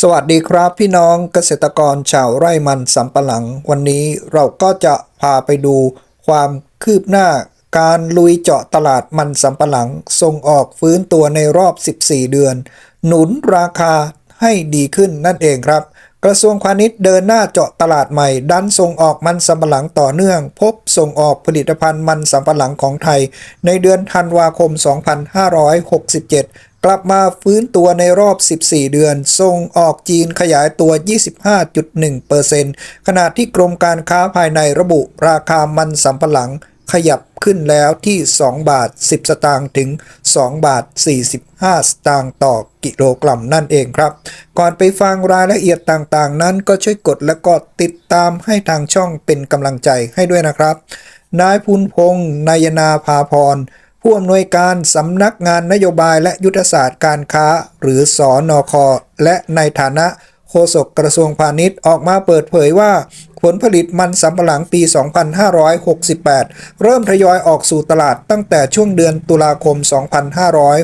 สวัสดีครับพี่น้องเกษตรกรชาวไร่มันสำปะหลัง วันนี้เราก็จะพาไปดูความคืบหน้าการลุยเจาะตลาดมันสำปะหลังส่งออกฟื้นตัวในรอบ 14 เดือน หนุนราคาให้ดีขึ้นนั่นเองครับ กระทรวงพาณิชย์เดินหน้าเจาะตลาดใหม่ ดันส่งออกมันสำปะหลังต่อเนื่อง พบส่งออกผลิตภัณฑ์มันสำปะหลังของไทย ในเดือนธันวาคม 2567 กลับมาฟื้นตัวในรอบ 14 เดือน ส่งออกจีนขยายตัว 25.1%ขณะที่กรมการค้าภายในระบุราคามันสำปะหลังขยับขึ้นแล้วที่ 2 บาท 10 สตางค์ถึง 2 บาท 45 สตางค์ต่อกิโลกรัมนั่นเองครับ ก่อนไปฟังรายละเอียดต่างๆ นั้นก็ช่วยกดและก็ติดตามให้ทางช่องเป็นกำลังใจให้ด้วยนะครับ นายพุนพงษ์นายนาภาพร ผู้อำนวยการสำนักงานนโยบายและยุทธศาสตร์การค้า หรือสอนอคและในฐานะโฆษกกระทรวงพาณิชย์ออกมาเปิดเผยว่า ผลผลิตมันสำปะหลังปี 2568 เริ่มทยอยออกสู่ตลาดตั้งแต่ช่วงเดือนตุลาคม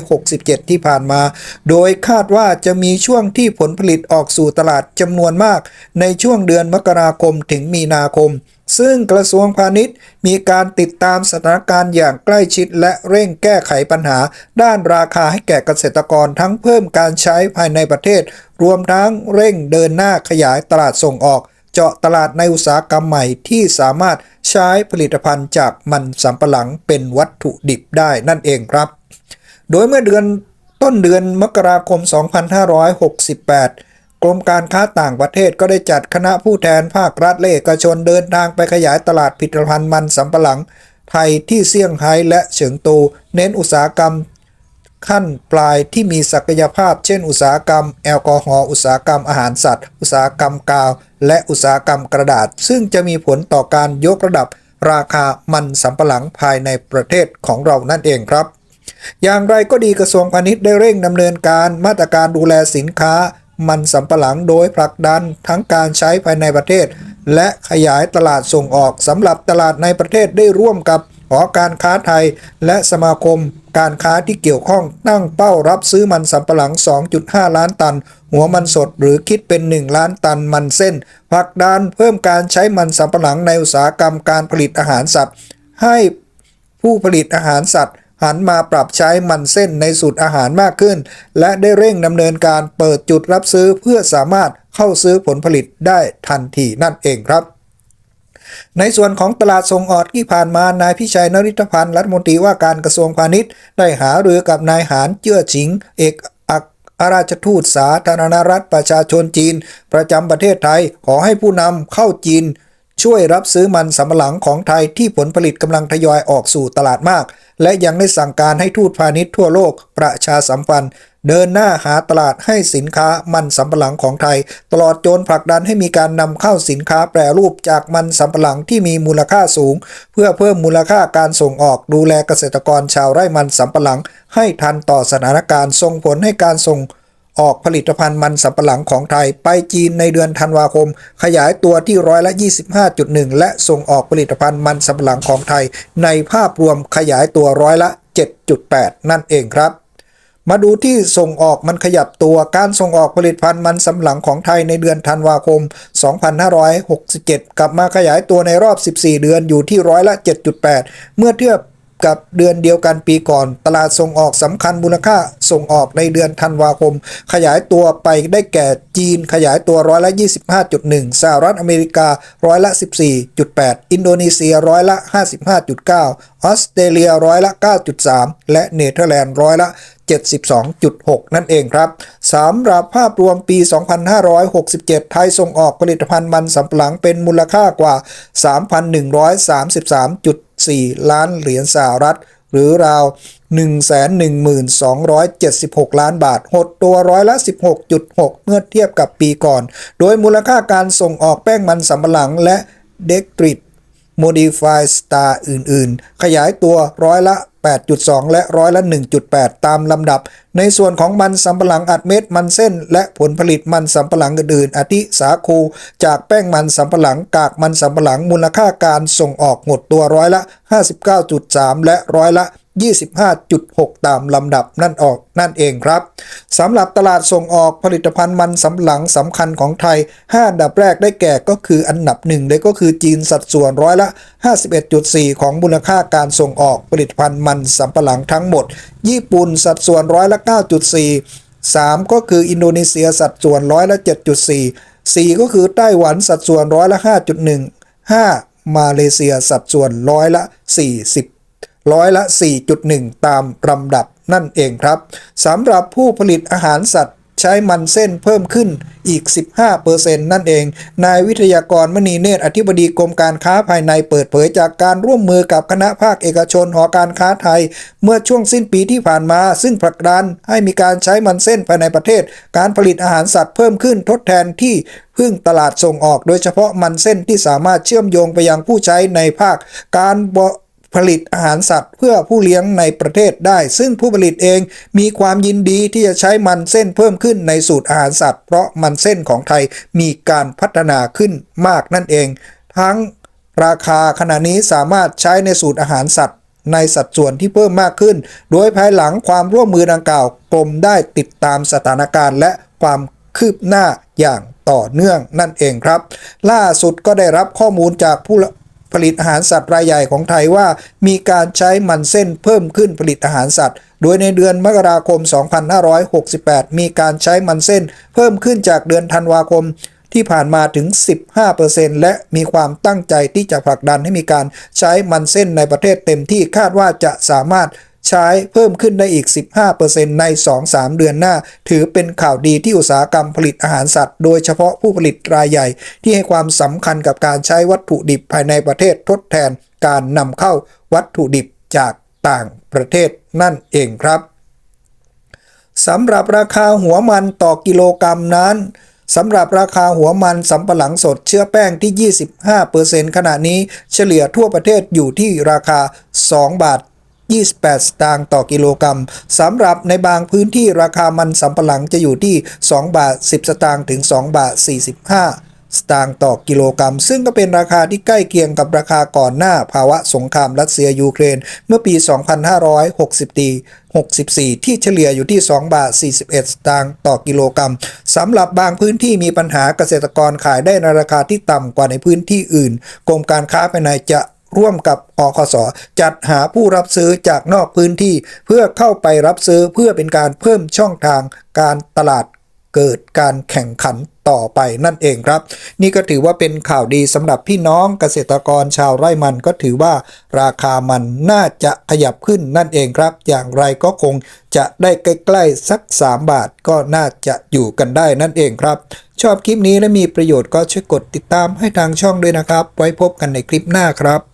2567 ที่ผ่านมา โดยคาดว่าจะมีช่วงที่ผลผลิตออกสู่ตลาดจำนวนมาก ในช่วงเดือนมกราคมถึงมีนาคม ซึ่งกระทรวงพาณิชย์มีการติดตามสถานการณ์อย่างใกล้ชิดและเร่งแก้ไขปัญหา ด้านราคาให้แก่เกษตรกรทั้งเพิ่มการใช้ภายในประเทศ รวมทั้งเร่งเดินหน้าขยายตลาดส่งออก เจาะตลาดในอุตสาหกรรมใหม่ที่สามารถใช้ผลิตภัณฑ์จากมันสำปะหลังเป็นวัตถุดิบได้นั่นเองครับ โดยเมื่อเดือนต้นเดือนมกราคม 2568 กรมการค้าต่างประเทศก็ได้จัดคณะผู้แทนภาครัฐและเอกชนเดินทางไปขยายตลาดผลิตภัณฑ์มันสำปะหลัง ไทยที่เซี่ยงไฮ้และเฉิงตู เน้นอุตสาหกรรม ขั้นปลายที่มีศักยภาพ เช่น อุตสาหกรรม แอลกอฮอล์อุตสาหกรรมอาหารสัตว์ อุตสาหกรรมกาว และอุตสาหกรรมกระดาษ ซึ่งจะมีผลต่อการยกระดับราคามันสำปะหลังภายในประเทศของเรานั่นเองครับ อย่างไรก็ดีกระทรวงพาณิชย์ได้เร่งดำเนินการมาตรการดูแลสินค้า มันสำปะหลังโดยผลักดันทั้งการใช้ภายในประเทศ และขยายตลาดส่งออกสำหรับตลาดในประเทศได้ร่วมกับหอการค้าไทย และสมาคม การค้าที่เกี่ยวข้องตั้งเป้ารับซื้อมันสำปะหลัง 2.5 ล้านตัน หัวมันสดหรือคิดเป็น 1 ล้านตันมันเส้นผลักดันเพิ่มการใช้มันสำปะหลังในอุตสาหกรรมการผลิตอาหารสัตว์ ให้ผู้ผลิตอาหารสัตว์ หันมาปรับใช้มันเส้นในสูตรอาหารมากขึ้น และได้เร่งดำเนินการเปิดจุดรับซื้อเพื่อสามารถเข้าซื้อผลผลิตได้ทันทีนั่นเองครับในส่วนของตลาดส่งออกที่ผ่านมา นายพิชัยนริธพันธ์รัฐมนตรีว่าการกระทรวงพาณิชย์ ได้หารือกับนายหานเจื้อฉิง เอกอัครราชทูตสาธารณรัฐประชาชนจีน ประจำประเทศไทยขอให้ผู้นำเข้าจีน ช่วยรับซื้อมันสำปะหลังของไทยที่ผลผลิตกำลังทยอยออกสู่ตลาดมาก และยังได้สั่งการให้ทูตพาณิชย์ทั่วโลกประชาสัมพันธ์ เดินหน้าหาตลาดให้สินค้ามันสำปะหลังของไทย ตลอดจนผลักดันให้มีการนำเข้าสินค้าแปรรูปจากมันสำปะหลังที่มีมูลค่าสูง เพื่อเพิ่มมูลค่าการส่งออกดูแลเกษตรกรชาวไร่มันสำปะหลัง ให้ทันต่อสถานการณ์ส่งผลให้การส่ง ออกผลิตภัณฑ์มันสำปะหลังของไทยไปจีนในเดือนธันวาคม ขยายตัวที่ร้อยละ 25.1 และส่งออกผลิตภัณฑ์มันสำปะหลังของไทย ในภาพรวมขยายตัวร้อยละ 7.8 นั่นเองครับมาดูที่ส่งออกมันขยับตัวการส่งออกผลิตภัณฑ์มันสำปะหลังของไทยในเดือนธันวาคม 2567 กลับมาขยายตัวในรอบ 14 เดือนอยู่ที่ร้อยละ 7.8 เมื่อเทียบ กับเดือนเดียวกันปีก่อน ตลาดส่งออกสำคัญมูลค่าส่งออกในเดือนธันวาคม ขยายตัวไปได้แก่จีนขยายตัวร้อยละ 25.1 สหรัฐอเมริการ้อยละ 14.8 อินโดนีเซียร้อยละ 55.9 ออสเตรเลียร้อยละ 9.3 และเนเธอร์แลนด์ร้อยละ 72.6 นั่นเองครับสำหรับภาพรวมปี 2567 ไทยส่งออกผลิตภัณฑ์มันสำปะหลังเป็นมูลค่ากว่า 4 ล้านเหรียญสหรัฐ หรือราว 112,276 ล้านบาท หดตัวร้อยละ 16.6 เมื่อเทียบกับปีก่อน โดยมูลค่าการส่งออกแป้งมันสำปะหลังและเด็กตริด Modify Star อื่นๆ ขยายตัวร้อยละ 8.2 และร้อยละ 1.8 ตามลำดับ ในส่วนของมันสำปะหลังอัดเม็ดมันเส้น และผลผลิตมันสำปะหลังอื่นๆอาทิสาคู จากแป้งมันสำปะหลังกากมันสำปะหลังมูลค่าการส่งออกหดตัวร้อยละ 59.3 และร้อยละ 25.6 ตามลำดับนั่นออกนั่นเองครับสำหรับตลาดส่งออกผลิตภัณฑ์มันสำปะหลังสำคัญของไทย 5 อันดับแรกได้แก่ก็คืออันดับหนึ่งเลยก็คือจีนสัดส่วนร้อยละ 51.4 ของมูลค่าการส่งออกผลิตภัณฑ์มันสำปะหลังทั้งหมด ญี่ปุ่นสัดส่วนร้อยละ 9.4 3 ก็คืออินโดนีเซียสัดส่วนร้อยละ 7.4 4 ก็คือไต้หวันสัดส่วนร้อยละ 5.1 5 มาเลเซียสัดส่วนร้อยละ 40 ร้อยละ 4.1 ตามลำดับนั่นเองครับสำหรับผู้ผลิตอาหารสัตว์ใช้มันเส้นเพิ่มขึ้นอีก 15%นั่นเอง นายวิทยากรมณีเนตรอธิบดีกรมการค้าภายในเปิดเผยจากการร่วมมือกับคณะภาคเอกชนหอการค้าไทย เมื่อช่วงสิ้นปีที่ผ่านมา ซึ่งผลักดันให้มีการใช้มันเส้นภายในประเทศ การผลิตอาหารสัตว์เพิ่มขึ้นทดแทนที่พึ่งตลาดส่งออก โดยเฉพาะมันเส้นที่สามารถเชื่อมโยงไปยังผู้ใช้ในภาคการ ผลิตอาหารสัตว์ เพื่อผู้เลี้ยงในประเทศได้ ซึ่งผู้ผลิตเองมีความยินดีที่จะใช้มันเส้นเพิ่มขึ้นในสูตรอาหารสัตว์ เพราะมันเส้นของไทยมีการพัฒนาขึ้นมากนั่นเอง ทั้งราคาขณะนี้สามารถใช้ในสูตรอาหารสัตว์ในสัดส่วนที่เพิ่มมากขึ้น โดยภายหลังความร่วมมือดังกล่าวกรมได้ติดตามสถานการณ์ และความคืบหน้าอย่างต่อเนื่องนั่นเองครับ ล่าสุดก็ได้รับข้อมูลจากผู้ ผลิตอาหารสัตว์รายใหญ่ของไทยว่า มีการใช้มันเส้นเพิ่มขึ้นผลิตอาหารสัตว์ โดยในเดือนมกราคม 2568 มีการใช้มันเส้น เพิ่มขึ้นจากเดือนธันวาคมที่ผ่านมาถึง 15%และมีความตั้งใจที่จะผลักดันให้มีการใช้มันเส้นในประเทศเต็มที่คาดว่าจะสามารถ ใช้เพิ่มขึ้นได้อีก 15%ใน 2-3 เดือนหน้า ถือเป็นข่าวดีที่อุตสาหกรรมผลิตอาหารสัตว์ โดยเฉพาะผู้ผลิตรายใหญ่ ที่ให้ความสำคัญกับการใช้วัตถุดิบภายในประเทศทดแทนการนำเข้าวัตถุดิบจากต่างประเทศนั่นเองครับสำหรับราคาหัวมันต่อกิโลกรัมนั้นสำหรับราคาหัวมันสำปะหลังสดเชื้อแป้งที่ 25%ขณะนี้เฉลี่ยทั่วประเทศอยู่ที่ราคา 2 บาท 28 สตางค์ต่อกิโลกรัมสำหรับในบางพื้นที่ราคามันสำปะหลังจะอยู่ที่ 2 บาท 10 สตางค์ถึง 2 บาท 45สตางค์ต่อกิโลกรัม ซึ่งก็เป็นราคาที่ใกล้เคียงกับราคาก่อนหน้าภาวะสงครามรัสเซียยูเครน เมื่อปี 2564 64 ที่เฉลี่ยอยู่ที่ 2 บาท 41 สตางค์ต่อกิโลกรัมสำหรับบางพื้นที่มีปัญหาเกษตรกรขายได้ในราคาที่ต่ำกว่าในพื้นที่อื่น กรมการค้าภายในจะ ร่วมกับอคสจัดหาผู้รับซื้อจากนอกพื้นที่ เพื่อเข้าไปรับซื้อเพื่อเป็นการเพิ่มช่องทางการตลาดเกิดการแข่งขันต่อไปนั่นเองครับ นี่ก็ถือว่าเป็นข่าวดีสำหรับพี่น้องเกษตรกรชาวไร่มันก็ถือว่าราคามันน่าจะขยับขึ้นนั่นเองครับ อย่างไรก็คงจะได้ใกล้ๆสัก 3 บาทก็น่าจะอยู่กันได้นั่นเองครับ ชอบคลิปนี้และมีประโยชน์ก็ช่วยกดติดตามให้ทางช่องด้วยนะครับ ไว้พบกันในคลิปหน้าครับ